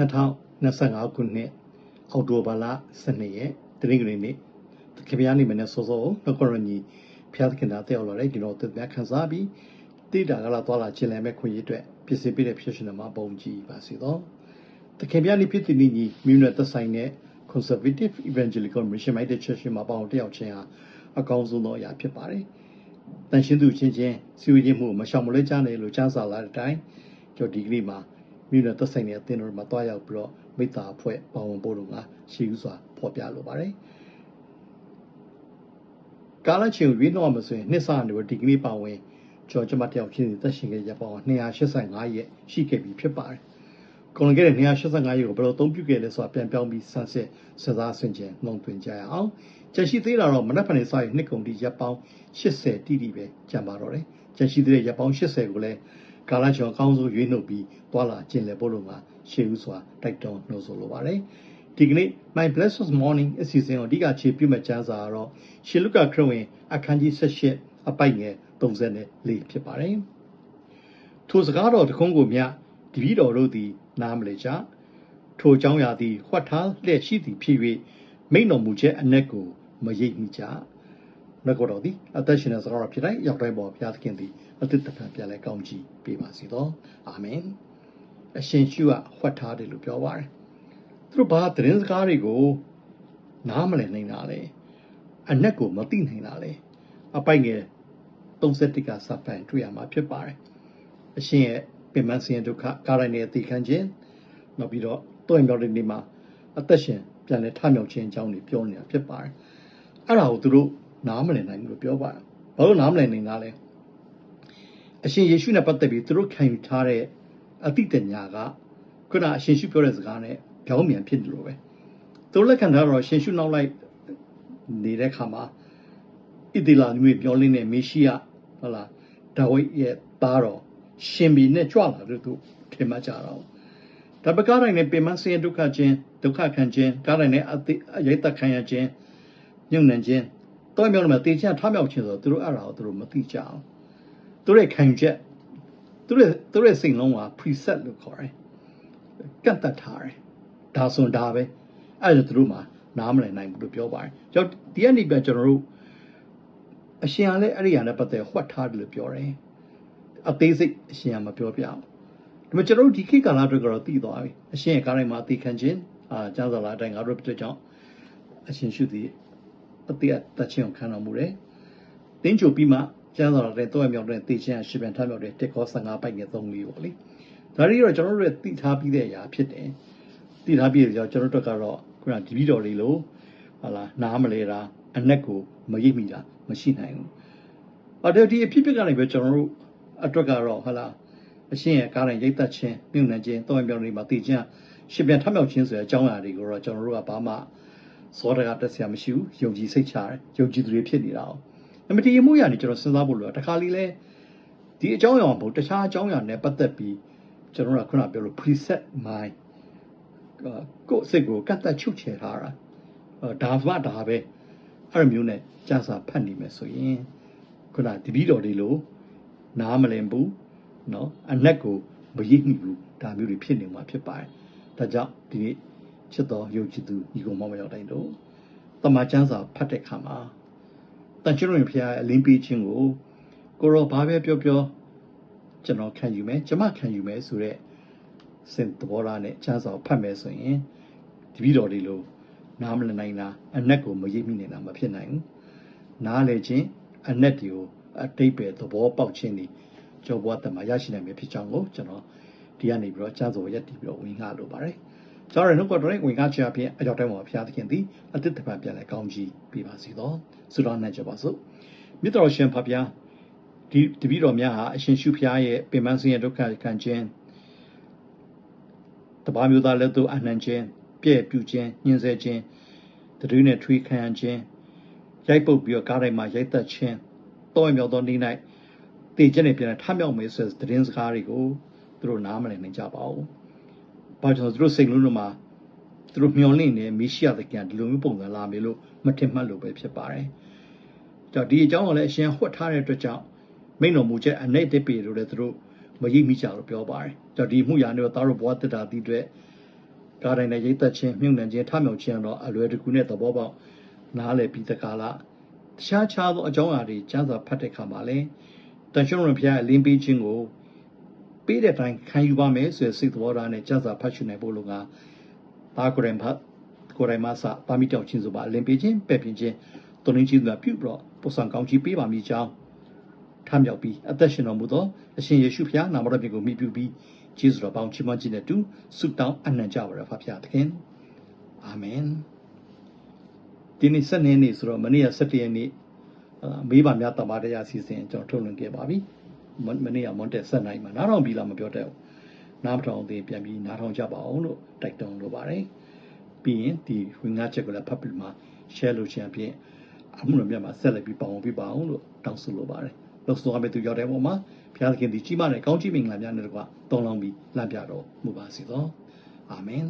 2025ခုနှစ်အောက်တိုဘာလ12ရက်တနင်္ဂနွေနေ့ခင်ဗျားနေမနဲ့စောစောနှုတ်ကရညီဖျားသခင်သားတက်ရောက်လာတဲ့ဒီတော့သက်သက်ခန်းစားပြီးတိတာကလာသွားလာခြင်းလည်းမဲ့ခွင့်ရအတွက်ဖြစ်စေပြတဲ့ဖြစ်ရှင်မှာပုံကြည့်ပါစေတော့တခင်ဗျားနေဖြစ်တည်နေညီမြို့နယ်သက်ဆိုင်တဲ့ conservative evangelical mission minded church မှာပေါင်းတက်ရောက်ခြင်းဟာအကောင်းဆုံးသောအရာဖြစ်ပါတယ်တန်ရှင်းသူချင်းချင်းစီဝေးခြင်းမှုမရှောင်မလွဲကြနဲ့လို့ကြားစာလာတဲ့အတိုင်းကျွန်တော်ဒီကနေ့မှာ မြို့နယ်သက်ဆိုင်တဲ့အသင်းတော်မှာတွားရောက်ပြီးတော့မိသားအဖွဲ့ပါဝင်ဖို့လို့ငါရှိဥစွာဖော်ပြလိုပါတယ်ကာလချင်းရွေးတော့မှဆိုရင်နှစ်ဆနေဒီကနေ့ပါဝင်ကျော်ကျမတယောက်ချင်းသက်ရှင်ခဲ့ရပေါင်း285ရက်ရှိခဲ့ပြီဖြစ်ပါတယ်ကုန်ခဲ့တဲ့285ရက်ကိုဘယ်လိုအသုံးပြုခဲ့လဲဆိုတာပြန်ပြောင်းပြီးဆန်းစစ်စကားဆင်ခြင်နှုံသွင်းကြရအောင်ကျန်ရှိသေးတာတော့မနက်ဖြန်နေ့စရင်နှစ်ကုန်တိရပ်ပေါင်း80တိတိပဲကျန်ပါတော့တယ်ကျန်ရှိသေးတဲ့ရပ်ပေါင်း80ကိုလည်း ကာလကျော်အကောင်းဆုံးရွေးနှုတ်ပြီးသွာလာကျင်လည်ဖို့လို့ငါရှေးဥစွာတိုက်တွန်းနှိုးဆော်လိုပါတယ်ဒီကနေ့ My Blessed Morning အစီအစဉ်ကိုအဓိကခြေပြုမဲ့ကျမ်းစာကတော့ရှေလုကာခရစ်ဝင်အခန်းကြီး78အပိုက်ငယ်34ဖြစ်ပါတယ်ထိုစကားတော်တခုံးကိုမြတပည့်တော်တို့သည်နားမလည်ကြထိုเจ้าရာသည်ဟွက်ထားလျက်ရှိသည်ဖြစ်၍မိန်တော်မူချက်အ내ကိုမရိပ်မိကြ နှုတ်တော်သည်အသက်ရှင်တဲ့စကားတော်ဖြစ်တိုင်းရောက်တိုင်းပေါ်ဘုရားသခင်သည်အသက်တဖန်ပြန်လဲကောင်းချီးပေးပါစေသောအာမင်အရှင်ရှုကဟွက်ထားတယ်လို့ပြောပါတယ်သူတို့ဘာသတင်းစကားတွေကိုနားမလည်နိုင်တာလဲအ내ကိုမသိနိုင်တာလဲအပိုက်ငယ်31ကစပန်တွေ့ရမှာဖြစ်ပါတယ်အရှင်ရဲ့ပင်မဆင်းဒုက္ခကာရဏေအတိခံခြင်းနောက်ပြီးတော့တွင်မြောက်တဲ့နေ့မှာအသက်ရှင်ပြန်လဲထမြောက်ခြင်းအကြောင်းတွေပြောနေတာဖြစ်ပါတယ်အဲ့ဒါကိုသူတို့ နားမလည်နိုင်ဘူးလို့ပြောပါတယ်ဘာလို့နားမလည်နိုင်တာလဲအရှင်ယေရှုနဲ့ပတ်သက်ပြီးသူတို့ခံယူထားတဲ့အတိတ်ညာကခုနအရှင်ရှုပြောတဲ့စကားနဲ့ကြောင်းမြန်ဖြစ်တယ်လို့ပဲသူတို့လက်ခံထားတော့ရှင်ရှုနောက်လိုက်နေတဲ့ခါမှာဣတိလာမျိုးပြောလင်းတဲ့မေရှိယဟုတ်လားဒါဝိဒ်ရဲ့သားတော်ရှင်ဘီနဲ့ကြွလာလို့သူထင်မှကြတော့ဒါပကားတိုင်းနဲ့ပင်မဆင်းဒုက္ခချင်းဒုက္ခခံခြင်းကားတိုင်းနဲ့အသိရိတ်သက်ခံရခြင်းညှို့နှံခြင်း တော့မြောက်မှာတေချာထားမြောက်ခြင်းဆိုတော့သူတို့အဲ့ဒါကိုသူတို့မသိကြအောင်သူတို့ခံချက်သူတို့သူတို့စိတ်လုံးက preset လို့ခေါ်တယ်ကတ်တတ်ထားတယ်ဒါဆိုဒါပဲအဲ့ဒါသူတို့မှနားမလည်နိုင်ဘူးလို့ပြောပါတယ်ကြောင့်ဒီကနေ့ပြန်ကျွန်တော်တို့အရှင်ကလည်းအဲ့ဒီဟာနဲ့ပတ်သက်ဟွက်ထားတယ်လို့ပြောတယ်အသေးစိတ်အရှင်ကမပြောပြအောင်ဒါပေမဲ့ကျွန်တော်တို့ဒီခေတ်ကာလအတွက်ကတော့သိသွားပြီအရှင်ရဲ့ကားတိုင်းမှာအသေးခံခြင်းအာကျမ်းစာလာအတိုင်းငါတို့ပြကြောင့်အရှင်ရှုသည် အသေးတတ်ခြင်းကိုခံတော်မူတယ်တင်းချိုပြီးမှကျမ်းစာလာတဲ့တော့မြောက်တဲ့တေခြင်းရှစ်ပြန်ထားမြောက်တဲ့တက်ခေါ်15ပိုက်ငယ်3လေးပေါ့လေဒါတွေတော့ကျွန်တော်တို့ရဲ့သိထားပြီးတဲ့အရာဖြစ်တယ်သိထားပြီးတဲ့ကြောင့်ကျွန်တော်တို့ကတော့ခုနဒီဗီတော်လေးလို့ဟာလာနားမလဲတာအနက်ကိုမရိပ်မိတာမရှိနိုင်ဘူး။အော်ဒီအဖြစ်ဖြစ်ကနေပဲကျွန်တော်တို့အတွက်ကတော့ဟာလာအရှင်းရဲ့ကားတိုင်းရိတ်သက်ခြင်းမြုပ်နှံခြင်းတောင်ပြောင်တွေမှာတည်ခြင်းရှင်ပြန်ထမြောက်ခြင်းဆိုတဲ့အကြောင်းအရာတွေကိုတော့ကျွန်တော်တို့ကဘာမှ စောတကတက်ဆရာမရှိဘူးယုံကြည်စိတ်ချတယ်ယုံကြည်သူတွေဖြစ်နေတာ哦။အမတီမှုရနေကျွန်တော်စဉ်းစားဖို့လိုတာတခါလီလဲဒီအကြောင်းအရာမဟုတ်တခြားအကြောင်းအရာနဲ့ပတ်သက်ပြီးကျွန်တော်ကခုနပြောလို့ preset mind ကိုယ်စိတ်ကိုကတ်သက်ချုပ်ချယ်ထားတာဒါမှဒါပဲအဲ့လိုမျိုးနဲ့ကြာစာဖတ်နေမယ်ဆိုရင်ခုနတပည့်တော်တွေလို့နားမလင်ဘူးเนาะအနက်ကိုမရိပ်မိဘူးဒါမျိုးတွေဖြစ်နေမှာဖြစ်ပါတယ်ဒါကြောင့်ဒီနေ့ ချစ်တော်ယုံကြည်သူညီကောင်မောင်မရောက်တိုင်းတော့တမန်ကျမ်းစာဖတ်တဲ့အခါမှာတန်ချွန်းဖျားအလင်းပေးခြင်းကိုကိုရောဘာပဲပြောပြောကျွန်တော်ခံယူမယ်ကျွန်မခံယူမယ်ဆိုတော့စင်သဘောထားနဲ့ကျမ်းစာဖတ်မယ်ဆိုရင်တပည့်တော်တွေလို့နားမလည်နိုင်တာအနက်ကိုမရိပ်မိနေတာမဖြစ်နိုင်ဘူးနားလေခြင်းအနက်ဒီကိုအတိတ်ပဲသဘောပေါက်ခြင်းဒီကျော်ဘွားတမရရှိနိုင်မယ်ဖြစ်ကြောင်းကိုကျွန်တော်ဒီကနေပြီးတော့ကျမ်းစာရက်တည်ပြီးတော့ဝင်ငှလို့ပါတယ် ကျွန်တော်တို့ကတော့ဝင်ငှချအဖြစ်အကြောင်းတိုင်းမှာဖျားသခင်သည်အတိတ်တပတ်ပြန်လဲကောင်းကြီးပြပါစီတော့ဆုတောင်းနိုင်ကြပါစို့မြတ်တော်ရှင်ဖဗျာဒီတပည့်တော်များဟာအရှင်ရှုဖျားရဲ့ပင်မဆင်းရဲဒုက္ခခံခြင်းတပါးမျိုးသားလက်သို့အနှံခြင်းပြည့်ပြူခြင်းညှင်းဆဲခြင်းတတိနဲ့ထွေးခံရခြင်းရိုက်ပုတ်ပြီးတော့ကားတိုင်းမှာရိုက်သက်ခြင်းတော့မြောက်သောနေ့၌တည်ခြင်းနဲ့ပြန်ထမြောက်မယ်ဆိုတဲ့သတင်းစကားတွေကိုသူတို့နားမလည်နိုင်ကြပါဘူး။ ဘာကြောင့်သူတို့စိတ်လုံးမှာသူတို့မျောလင့်နေမိရှိယသခင်ဒီလိုမျိုးပုံစံလာမယ်လို့မထင်မှတ်လို့ပဲဖြစ်ပါတယ်။ကြောင့်ဒီအကြောင်းကိုလည်းအရှင်ဟွက်ထားတဲ့အတွက်ကြောင့်မိန်တော်မူချက်အနိုင်တက်ပြီလို့လည်းသူတို့မရိပ်မိကြလို့ပြောပါတယ်။ကြောင့်ဒီမှုရာနဲ့သားတို့ဘဝတက်တာဒီအတွက်ကားတိုင်းနဲ့ရိတ်သက်ခြင်းမြုပ်နှံခြင်းထမြောက်ခြင်းတော့အလွယ်တကူနဲ့သဘောပေါက်နားလည်ပြီးတကားလားတခြားခြားသောအကြောင်းအရာတွေကျမ်းစာဖတ်တဲ့အခါမှာလဲတန်ရှင်းရင်ဖျားအလင်းပေးခြင်းကို ပေးတဲ့အတိုင်းခံယူပါမယ်ဆိုတဲ့စိတ်သဘောထားနဲ့ကျမ်းစာဖတ်ရှုနိုင်ဖို့လိုကဒါကိုယ်တိုင်ဖတ်ကိုယ်တိုင်မှစပါမီတောက်ခြင်းဆိုပါအလင်းပေးခြင်းပဲ့ပြင်ခြင်းတုံ့နှင်းခြင်းတို့ပြုပြီးတော့ပုစံကောင်းကြီးပေးပါမည်ကြောင်းထမြောက်ပြီးအသက်ရှင်တော်မူသောအရှင်ယေရှုဖျားနာမတော်မြတ်ကိုမိပြုပြီးကျေးဇူးတော်ပေါင်းချီးမွမ်းခြင်းနဲ့တူဆုတောင်းအနံ့ကြပါရဖဖျားသခင်အာမင်ဒီနေ့7ရက်နေ့ဆိုတော့မနေ့က7ရက်နေ့အာမေးပါများတမန်တရားစီစဉ်ကျွန်တော်ထုတ်လွှင့်ခဲ့ပါပြီ မမနေ့ကမွန်တက်7နိုင်မှာနားထောင်ပြီးလားမပြောတတ်ဘူးနားမထောင်သေးပြန်ပြီးနားထောင်ကြပါအောင်လို့တိုက်တွန်းလိုပါတယ်ပြီးရင်ဒီဝင်ငါချက်ကိုလည်းဖတ်ပြီးမှ share လုပ်ခြင်းအပြင်အမှုတော်မြတ်မှာဆက်လက်ပြီးပေါအောင်ပြပါအောင်လို့တောင်းဆိုလိုပါတယ်လို့ဆိုရမယ့်သူရောက်တဲ့ပုံမှာဘုရားသခင်ဒီကြီးမားတဲ့ကောင်းချီးမင်္ဂလာများနဲ့တကွာတောင်းလောင်းပြီးလမ်းပြတော်မူပါစေသောအာမင်